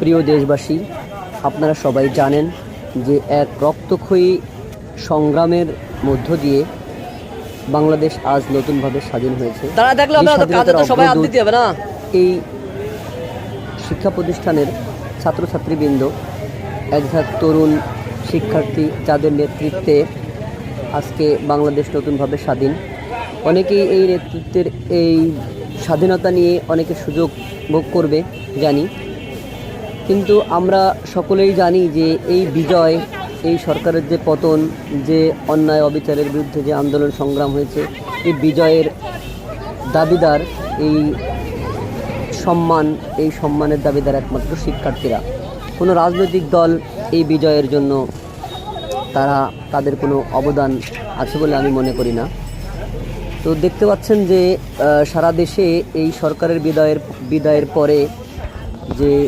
প্রিয় দেশবাসী আপনারা সবাই জানেন যে এক রক্তক্ষয়ী সংগ্রামের মধ্য দিয়ে বাংলাদেশ আজ নতুনভাবে স্বাধীন হয়েছে। তারা দেখলে সবাই দিতে হবে না। এই শিক্ষা প্রতিষ্ঠানের ছাত্রছাত্রীবৃন্দ একঝাঁক তরুণ শিক্ষার্থী যাদের নেতৃত্বে আজকে বাংলাদেশ নতুনভাবে স্বাধীন। অনেকেই এই নেতৃত্বের এই স্বাধীনতা নিয়ে অনেকে সুযোগ ভোগ করবে জানি। কিন্তু আমরা সকলেই জানি যে এই বিজয়, এই সরকারের যে পতন, যে অন্যায় অবিচারের বিরুদ্ধে যে আন্দোলন সংগ্রাম হয়েছে, এই বিজয়ের দাবিদার, এই সম্মান, এই সম্মানের দাবিদার একমাত্র শিক্ষার্থীরা। কোনো রাজনৈতিক দল এই বিজয়ের জন্য তারা, তাদের কোনো অবদান আছে বলে আমি মনে করি না। তো দেখতে পাচ্ছেন যে সারা দেশে এই সরকারের বিদায়ের বিদায়ের পরে যে